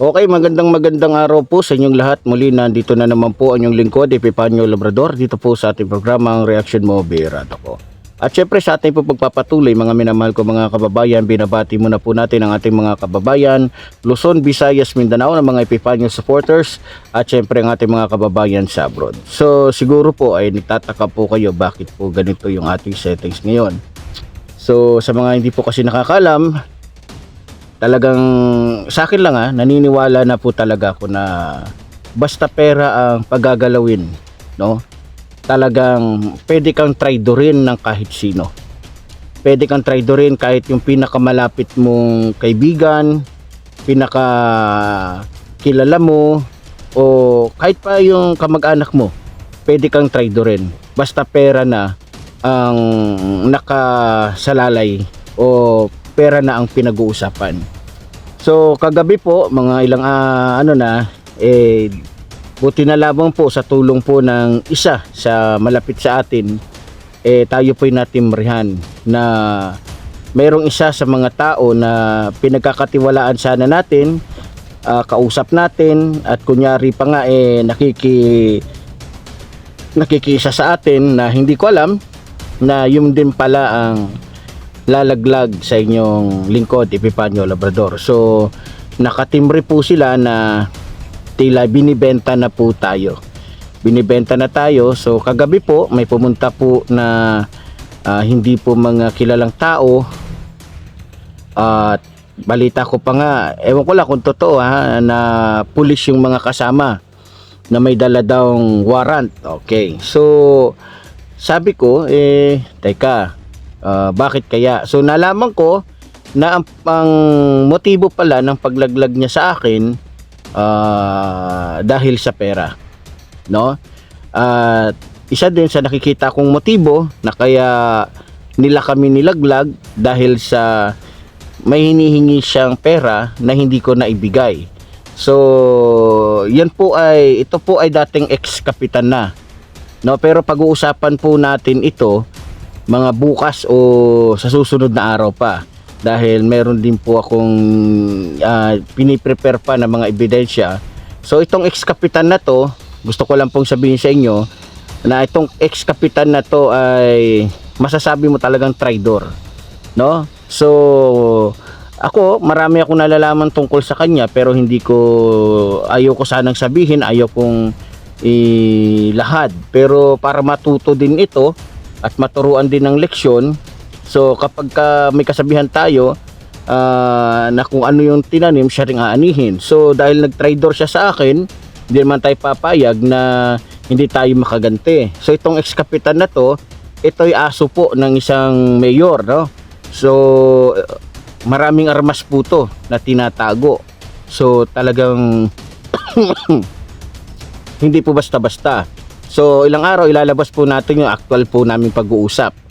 Okay, magandang magandang araw po sa inyong lahat. Muli nandito na naman po ang inyong lingkod, Epipanyo Labrador, dito po sa ating programang Reaction Mo, Birado ko. At syempre sa ating po pagpapatuloy, mga minamahal ko mga kababayan, binabati muna po natin ang ating mga kababayan, Luzon, Visayas, Mindanao, ng mga Epipanyo supporters, at syempre ang ating mga kababayan sa abroad. So siguro po ay nagtataka po kayo bakit po ganito yung ating settings ngayon. So sa mga hindi po kasi nakakalam, talagang sa akin lang ha, naniniwala na po talaga ako na basta pera ang pagagalawin, no? Talagang pwede kang traidorin ng kahit sino. Pwede kang traidorin kahit yung pinakamalapit mong kaibigan, pinaka kilala mo o kahit pa yung kamag-anak mo. Pwede kang traidorin. Basta pera na ang nakasalalay o pera na ang pinag-uusapan. So kagabi po mga ilang ah, ano na eh buti na lamang po sa tulong po ng isa sa malapit sa atin eh tayo po natimrihan na mayroong isa sa mga tao na pinagkakatiwalaan sana natin ah, kausap natin at kunyari pa nga eh nakiki nakikisa sa atin na hindi ko alam na yun din pala ang lalaglag sa inyong lingkod Epipanyo Labrador. So nakatimbre po sila na tila binibenta na po tayo. Binibenta na tayo. So kagabi po may pumunta po na ah, hindi po mga kilalang tao at balita ko pa nga, ewan ko lang kung totoo ha, na pulis yung mga kasama na may dala daw warrant. Okay. So sabi ko eh teka Ah, bakit kaya? So nalaman ko na ang, ang motibo pala ng paglaglag niya sa akin ah, dahil sa pera. No? At isa din sa nakikita kong motibo na kaya nila kami nilaglag dahil sa may hinihingi siyang pera na hindi ko naibigay. So, yan po ay ito po ay dating ex-kapitan na. No, pero pag-uusapan po natin ito mga bukas o sa susunod na araw pa dahil meron din po akong uh, piniprepare pa ng mga ebidensya so itong ex-kapitan na to gusto ko lang pong sabihin sa inyo na itong ex-kapitan na to ay masasabi mo talagang traidor no so ako marami akong nalalaman tungkol sa kanya pero hindi ko ayaw ko sanang sabihin ayaw kong ilahad pero para matuto din ito at maturuan din ng leksyon. So kapag ka may kasabihan tayo ah, na kung ano yung tinanim, siya rin aanihin. So dahil nag-traitor siya sa akin, hindi naman tayo papayag na hindi tayo makaganti. So itong ex-kapitan na to, ito'y aso po ng isang mayor, no? So maraming armas po to na tinatago. So talagang hindi po basta-basta. So ilang araw ilalabas po natin yung actual po namin pag-uusap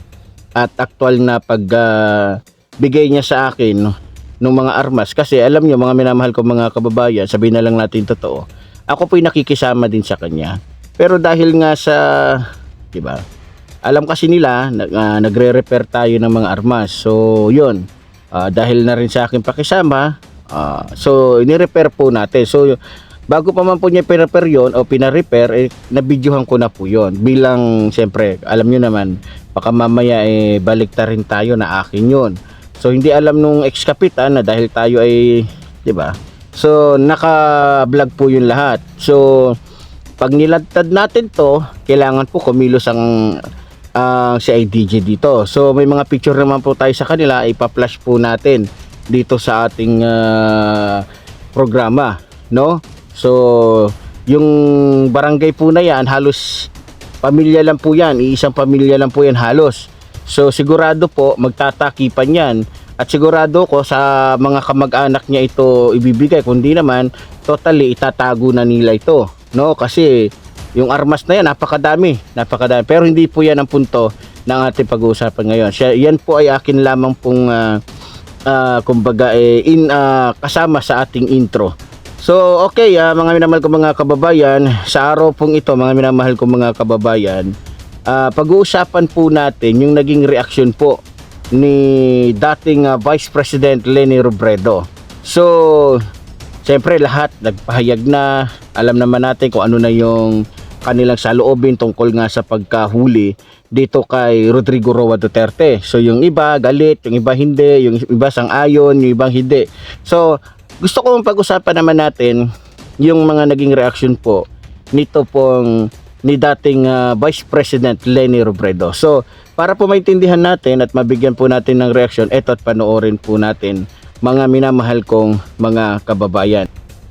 at actual na pag ah, bigay niya sa akin no, ng mga armas. Kasi alam niyo mga minamahal ko mga kababayan sabihin na lang natin totoo ako po'y nakikisama din sa kanya. Pero dahil nga sa di ba alam kasi nila nag, ah, nagre-repair tayo ng mga armas. So yun ah, dahil na rin sa akin pakisama ah, so ni-repair po natin. So bago pa man po niya pina-repair yun o pina-repair, eh, nabidyohan ko na po yun. Bilang, siyempre, alam nyo naman, baka mamaya eh, balik ta rin tayo na akin yun. So, hindi alam nung ex-kapitan na dahil tayo ay, di ba? So, naka-vlog po yun lahat. So, pag nilantad natin to, kailangan po kumilos ang ang si IDJ dito. So, may mga picture naman po tayo sa kanila, ipa-flash po natin dito sa ating ah, programa, no? So, yung barangay po na yan, halos pamilya lang po yan, iisang pamilya lang po yan halos. So, sigurado po, magtatakipan yan. At sigurado ko sa mga kamag-anak niya ito ibibigay, kundi naman, totally itatago na nila ito. No? Kasi, yung armas na yan, napakadami. Napakadami. Pero hindi po yan ang punto ng ating pag-uusapan ngayon. Siya, yan po ay akin lamang pong, ah, ah, kumbaga, eh, in, ah, kasama sa ating intro. So, okay, ah, mga minamahal ko mga kababayan, sa araw pong ito, mga minamahal ko mga kababayan, ah, pag-uusapan po natin yung naging reaksyon po ni dating ah, Vice President Leni Robredo. So, siyempre lahat nagpahayag na, alam naman natin kung ano na yung kanilang saloobin tungkol nga sa pagkahuli dito kay Rodrigo Roa Duterte. So yung iba galit, yung iba hindi, yung iba sang-ayon, yung ibang hindi. So gusto kong pag-usapan naman natin yung mga naging reaction po nito pong ni dating ah, Vice President Leni Robredo. So para po maintindihan natin at mabigyan po natin ng reaction, eto at panoorin po natin mga minamahal kong mga kababayan.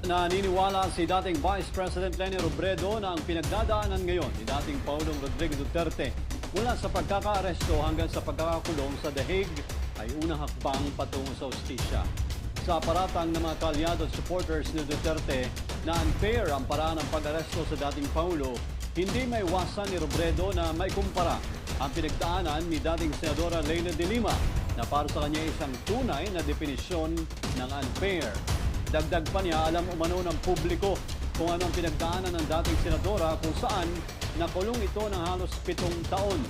Naniniwala si dating Vice President Leni Robredo na ang pinagdadaanan ngayon ni dating Pangulong Rodrigo Duterte mula sa pagkakaaresto hanggang sa pagkakakulong sa The Hague ay unang hakbang patungo sa ustisya. Sa paratang ng mga kalyado at supporters ni Duterte na unfair ang paraan ng pag-aresto sa dating Pangulo, hindi may iwasan ni Robredo na maikumpara ang pinagdaanan ni dating Senadora Leila de Lima na para sa kanya isang tunay na definisyon ng unfair. Dagdag pa niya, alam umano ng publiko kung anong pinagdaanan ng dating senadora kung saan nakulong ito ng halos pitong taon.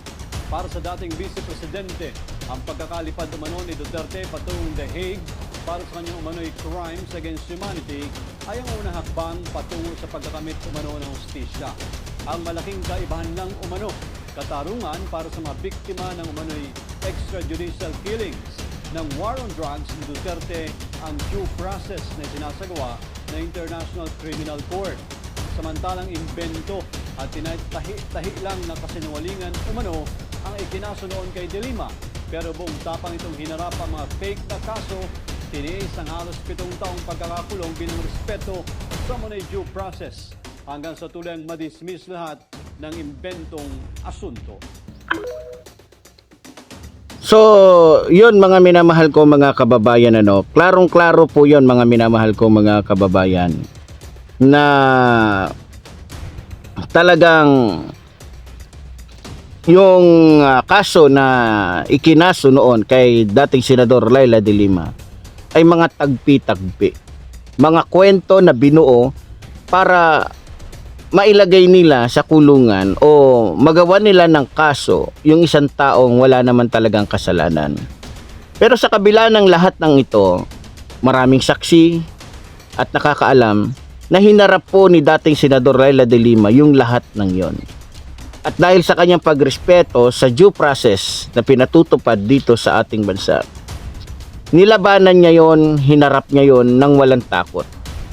Para sa dating Vice Presidente, ang pagkakalipad umano ni Duterte patungong The Hague para sa kanyang umano'y crimes against humanity ay ang unang hakbang patungo sa pagkakamit umano ng hustisya. Ang malaking kaibahan lang umano, katarungan para sa mga biktima ng umano'y extrajudicial killings ng war on drugs ni Duterte ang due process na sinasagawa ng International Criminal Court. Samantalang imbento at tinatahi-tahi lang na kasinungalingan umano ang ikinaso noon kay De Lima. Pero buong tapang itong hinarap ang mga fake na kaso, tiniis ang halos pitong taong pagkakakulong bilang respeto sa money due process hanggang sa tulang madismiss lahat ng imbentong asunto. So, yun mga minamahal ko mga kababayan ano, klarong-klaro po yun mga minamahal ko mga kababayan na talagang yung ah, kaso na ikinaso noon kay dating senador Laila de Lima ay mga tagpi-tagpi. Mga kwento na binuo para mailagay nila sa kulungan o magawa nila ng kaso yung isang taong wala naman talagang kasalanan. Pero sa kabila ng lahat ng ito, maraming saksi at nakakaalam na hinarap po ni dating Senador Laila de Lima yung lahat ng yon. At dahil sa kanyang pagrespeto sa due process na pinatutupad dito sa ating bansa, nilabanan niya yon, hinarap niya yon ng walang takot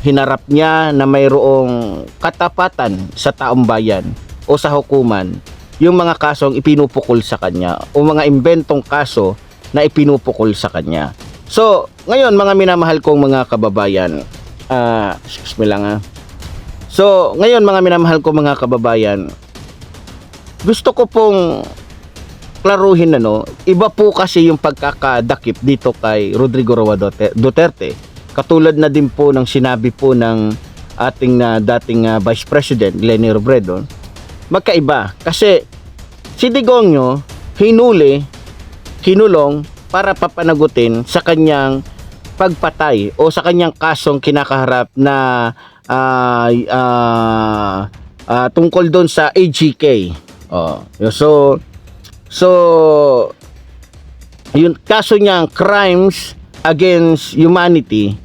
hinarap niya na mayroong katapatan sa taong bayan o sa hukuman yung mga kasong ipinupukol sa kanya o mga imbentong kaso na ipinupukol sa kanya. So, ngayon mga minamahal kong mga kababayan, ah, excuse me lang ah. So, ngayon mga minamahal kong mga kababayan, gusto ko pong klaruhin na no, iba po kasi yung pagkakadakip dito kay Rodrigo Roa Dute- Duterte Katulad na din po ng sinabi po ng ating na dating ah, Vice President Leni Robredo, magkaiba. Kasi si Digongyo hinuli, hinulong para papanagutin sa kanyang pagpatay o sa kanyang kasong kinakaharap na ah, ah, ah, tungkol doon sa AGK. Oh, so so yun kaso niyang crimes against humanity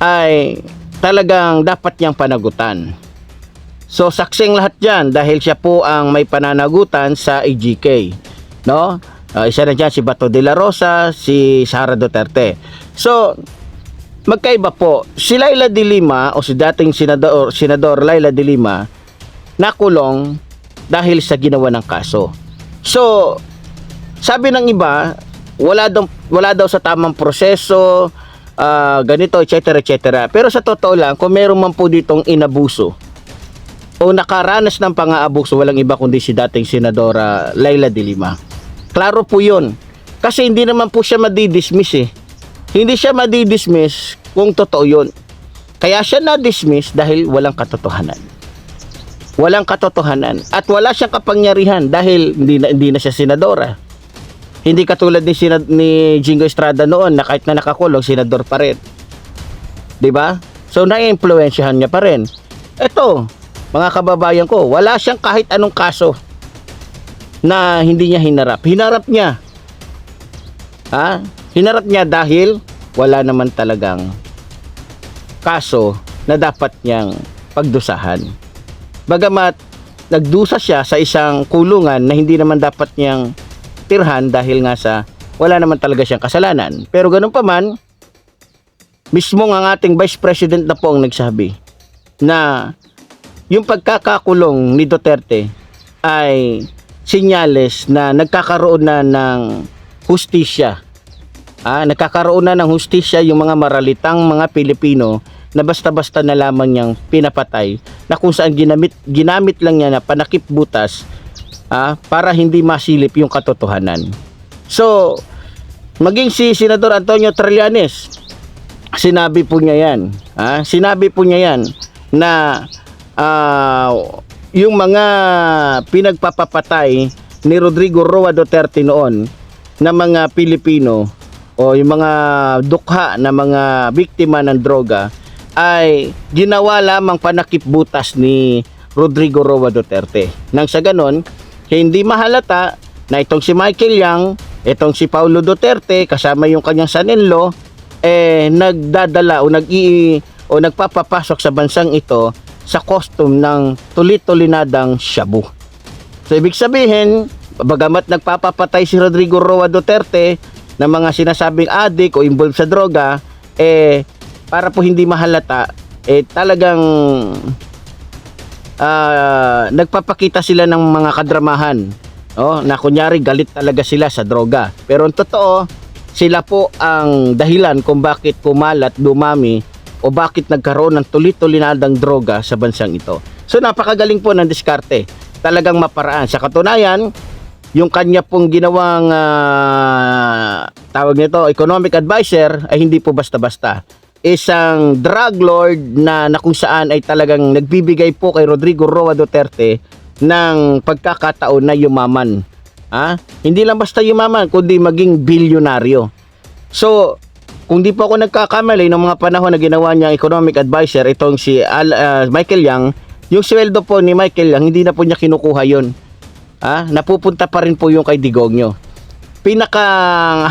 ay talagang dapat niyang panagutan. So saksing lahat diyan dahil siya po ang may pananagutan sa AGK, no? Uh, isa na dyan si Bato de la Rosa, si Sara Duterte. So, magkaiba po. Si Laila de Lima o si dating senador, senador Laila de Lima nakulong dahil sa ginawa ng kaso. So, sabi ng iba, wala daw, wala daw sa tamang proseso, ah, ganito, etc. etc. Pero sa totoo lang, kung meron man po ditong inabuso o nakaranas ng pang-aabuso, walang iba kundi si dating Senadora Laila de Lima. Klaro po yun. Kasi hindi naman po siya madidismiss eh. Hindi siya madidismiss kung totoo yun. Kaya siya na-dismiss dahil walang katotohanan. Walang katotohanan. At wala siyang kapangyarihan dahil hindi na, hindi na siya senadora. Hindi katulad ni Sinad ni Jingo Estrada noon na kahit na nakakulong senador pa rin. 'Di ba? So naiimpluwensyahan niya pa rin. Ito, mga kababayan ko, wala siyang kahit anong kaso. na hindi niya hinarap. Hinarap niya. Ha? Hinarap niya dahil wala naman talagang kaso na dapat niyang pagdusahan. Bagamat nagdusa siya sa isang kulungan na hindi naman dapat niyang tirhan dahil nga sa wala naman talaga siyang kasalanan. Pero ganun pa man, mismo ang ating Vice President na po ang nagsabi na yung pagkakakulong ni Duterte ay sinyales na nagkakaroon na ng hustisya. Ah, nagkakaroon na ng hustisya yung mga maralitang mga Pilipino na basta-basta na lamang niyang pinapatay na kung saan ginamit, ginamit lang niya na panakip butas ah, para hindi masilip yung katotohanan. So, maging si Senador Antonio Trillanes, sinabi po niya yan. Ah, sinabi po niya yan na ah, yung mga pinagpapapatay ni Rodrigo Roa Duterte noon na mga Pilipino o yung mga dukha na mga biktima ng droga ay ginawa lamang panakip butas ni Rodrigo Roa Duterte. Nang sa ganon, hindi mahalata na itong si Michael Yang, itong si Paulo Duterte kasama yung kanyang son-in-law eh nagdadala o nag o nagpapapasok sa bansang ito sa costume ng tulit-tulinadang shabu. So ibig sabihin, bagamat nagpapapatay si Rodrigo Roa Duterte ng mga sinasabing adik o involved sa droga, eh para po hindi mahalata, eh talagang ah, nagpapakita sila ng mga kadramahan. Oh, na kunyari galit talaga sila sa droga. Pero ang totoo, sila po ang dahilan kung bakit kumalat, dumami o bakit nagkaroon ng tulit-tulinadang droga sa bansang ito. So napakagaling po ng diskarte. Talagang maparaan. Sa katunayan, yung kanya pong ginawang ah, tawag nito economic advisor ay hindi po basta-basta. Isang drug lord na, na kung saan ay talagang nagbibigay po kay Rodrigo Roa Duterte ng pagkakataon na yumaman. Ha? Hindi lang basta yumaman, kundi maging bilyonaryo. So, kung di po ako nagkakamali ng mga panahon na ginawa niya economic advisor itong si Al, ah, Michael Yang, yung sweldo po ni Michael Yang hindi na po niya kinukuha yon. Ah, napupunta pa rin po yung kay Digongyo. Pinaka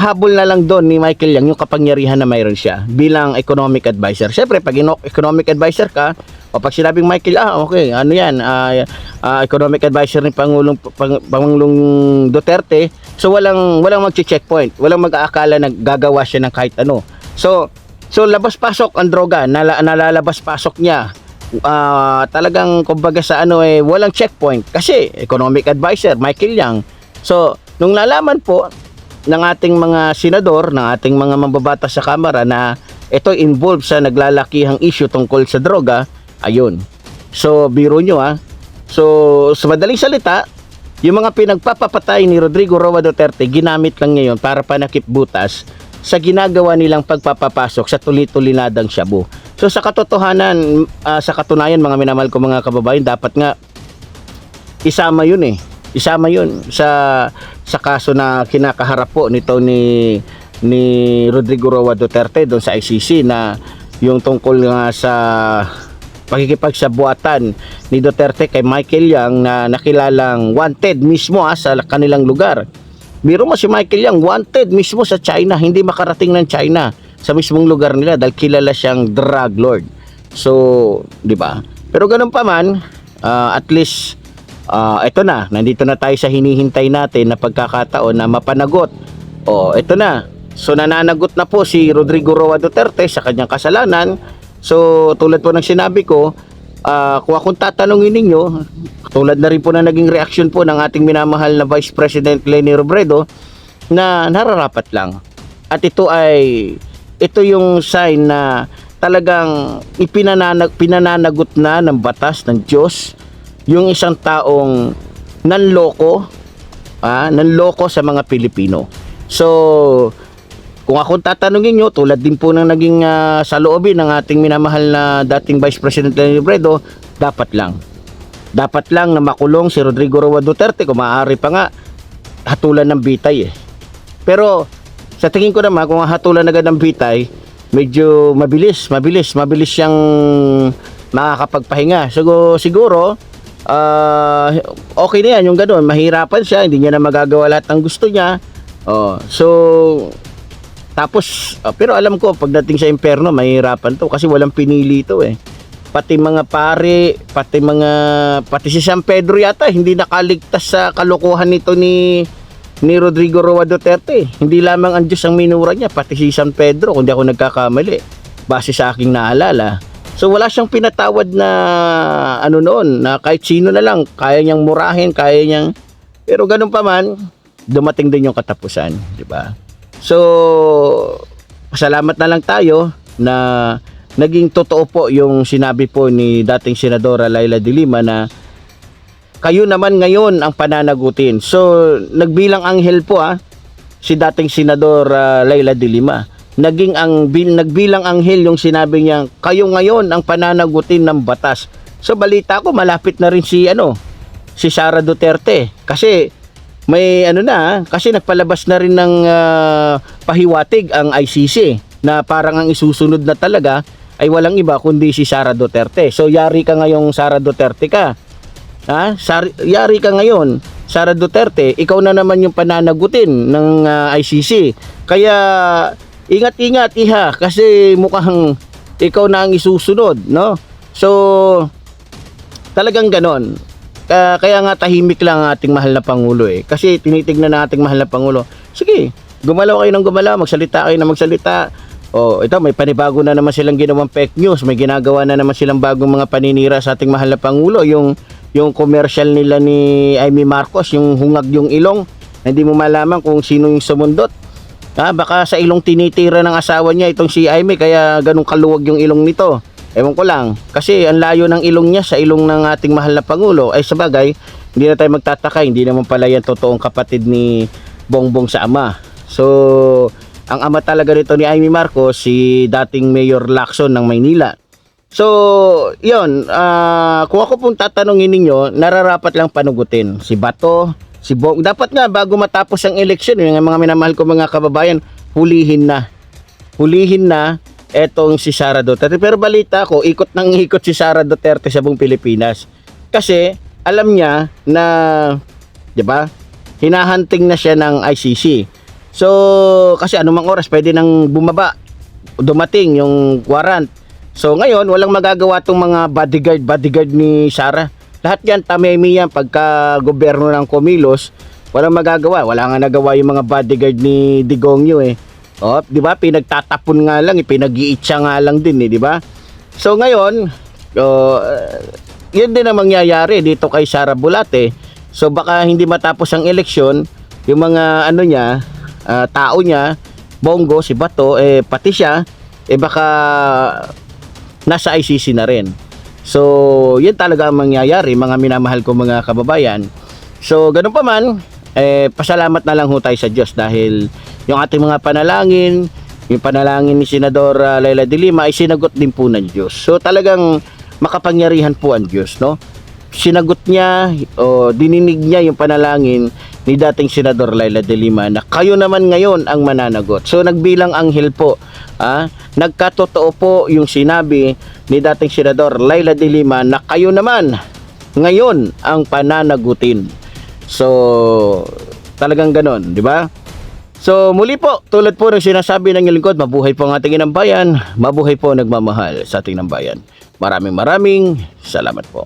habol na lang doon ni Michael Yang yung kapangyarihan na mayroon siya bilang economic advisor. Siyempre, pag economic advisor ka, o pag sinabing Michael, ah, okay, ano yan, ah, ah, economic advisor ni Pangulong, Pang, Pangulong Duterte, so walang, walang mag-checkpoint, walang mag-aakala na gagawa siya ng kahit ano. So, so labas-pasok ang droga, nala, nalalabas-pasok niya. Ah, talagang kumbaga sa ano eh walang checkpoint kasi economic advisor Michael Yang. So, nung nalaman po ng ating mga senador, ng ating mga mambabatas sa Kamara na ito involved sa naglalakihang issue tungkol sa droga, ayun. So, biro nyo ah. So, sa madaling salita, yung mga pinagpapapatay ni Rodrigo Roa Duterte, ginamit lang ngayon para panakip butas sa ginagawa nilang pagpapapasok sa tulit-tulinadang shabu. So sa katotohanan, ah, sa katunayan mga minamahal ko mga kababayan, dapat nga isama yun eh. Isama yun sa sa kaso na kinakaharap po nito ni ni Rodrigo Roa Duterte doon sa ICC na yung tungkol nga sa pakikipagsabuatan ni Duterte kay Michael Yang na nakilalang wanted mismo ah, sa kanilang lugar. Biro mo si Michael Yang wanted mismo sa China, hindi makarating ng China sa mismong lugar nila dahil kilala siyang drug lord. So, 'di ba? Pero ganun pa man, ah, at least ah, ito na, nandito na tayo sa hinihintay natin na pagkakataon na mapanagot. Oh, ito na. So nananagot na po si Rodrigo Roa Duterte sa kanyang kasalanan. So tulad po ng sinabi ko, ah, kung akong tatanungin ninyo, tulad na rin po na naging reaksyon po ng ating minamahal na Vice President Leni Robredo na nararapat lang. At ito ay ito yung sign na talagang ipinananag pinananagot na ng batas ng Diyos yung isang taong nanloko ah, nanloko sa mga Pilipino. So, kung akong tatanungin nyo, tulad din po ng naging ah, saloobin ng ating minamahal na dating Vice President Lenny Robredo, dapat lang. Dapat lang na makulong si Rodrigo Roa Duterte kung maaari pa nga hatulan ng bitay eh. Pero sa tingin ko naman kung hatulan agad ng bitay, medyo mabilis, mabilis, mabilis siyang makakapagpahinga. So, siguro ah, okay na yan yung gano'n. Mahirapan siya, hindi niya na magagawa lahat ng gusto niya. Oh, so tapos ah, pero alam ko pagdating sa impyerno mahirapan to kasi walang pinili to eh. Pati mga pare, pati mga pati si San Pedro yata hindi nakaligtas sa kalokohan nito ni ni Rodrigo Roa Duterte. Hindi lamang ang Diyos ang minura niya, pati si San Pedro kung di ako nagkakamali. Base sa aking naalala. So wala siyang pinatawad na ano noon, na kahit sino na lang kaya niyang murahin, kaya niyang pero ganun pa man, dumating din yung katapusan, di ba? So, pasalamat na lang tayo na naging totoo po yung sinabi po ni dating Senadora Laila de na kayo naman ngayon ang pananagutin. So, nagbilang anghel po ah, si dating Senador ah, Laila de Lima. Naging ang bil, nagbilang anghel yung sinabi niya, kayo ngayon ang pananagutin ng batas. So balita ko malapit na rin si ano, si Sara Duterte kasi may ano na kasi nagpalabas na rin ng ah, pahiwatig ang ICC na parang ang isusunod na talaga ay walang iba kundi si Sara Duterte. So yari ka ngayong Sara Duterte ka. Ha? Sar- yari ka ngayon, Sara Duterte, ikaw na naman yung pananagutin ng ah, ICC. Kaya ingat-ingat iha kasi mukhang ikaw na ang isusunod, no? So talagang ganon. Kaya, kaya nga tahimik lang ang ating mahal na Pangulo eh. Kasi tinitignan ng ating mahal na Pangulo, sige, gumalaw kayo ng gumalaw, magsalita kayo na magsalita. O, ito, may panibago na naman silang ginawang fake news. May ginagawa na naman silang bagong mga paninira sa ating mahal na Pangulo. Yung, yung commercial nila ni Amy Marcos, yung hungag yung ilong, na hindi mo malaman kung sino yung sumundot. Ha, baka sa ilong tinitira ng asawa niya itong si Amy, kaya ganun kaluwag yung ilong nito. Ewan ko lang. Kasi ang layo ng ilong niya sa ilong ng ating mahal na Pangulo. Ay sabagay, hindi na tayo magtataka. Hindi naman pala yan totoong kapatid ni Bongbong sa ama. So, ang ama talaga nito ni Amy Marcos, si dating Mayor Lacson ng Maynila. So, yon ah, kung ako pong tatanungin ninyo, nararapat lang panugutin. Si Bato, si Bong. Dapat nga, bago matapos ang eleksyon, yung mga minamahal ko mga kababayan, hulihin na. Hulihin na etong si Sara Duterte. Pero balita ko, ikot nang ikot si Sara Duterte sa buong Pilipinas. Kasi alam niya na, 'di ba? Hinahunting na siya ng ICC. So, kasi anumang oras pwede nang bumaba, dumating yung warrant. So, ngayon walang magagawa tong mga bodyguard bodyguard ni Sara. Lahat yan tamemi yan pagka gobyerno ng Comilos, walang magagawa. Wala nga nagawa yung mga bodyguard ni Digongyo eh. Oh, 'di ba? Pinagtatapon nga lang, pinag-iitsa nga lang din, eh, 'di ba? So ngayon, oh, uh, 'yun din ang mangyayari dito kay Sara Bulate. So baka hindi matapos ang eleksyon, yung mga ano niya, ah, tao niya, Bongo, si Bato, eh pati siya, eh baka nasa ICC na rin. So, yun talaga ang mangyayari, mga minamahal ko mga kababayan. So, ganun pa man, eh, pasalamat na lang ho tayo sa Diyos dahil yung ating mga panalangin, yung panalangin ni Senador uh, Laila de Lima ay sinagot din po ng Diyos. So, talagang makapangyarihan po ang Diyos, no? Sinagot niya o dininig niya yung panalangin ni dating Senador Laila de Lima na kayo naman ngayon ang mananagot. So nagbilang anghel po, ah, nagkatotoo po yung sinabi ni dating Senador Laila de Lima na kayo naman ngayon ang pananagutin. So talagang ganon, di ba? So muli po, tulad po ng sinasabi ng lingkod, mabuhay po ang ating inang bayan, mabuhay po nagmamahal sa ating ng bayan. Maraming maraming salamat po.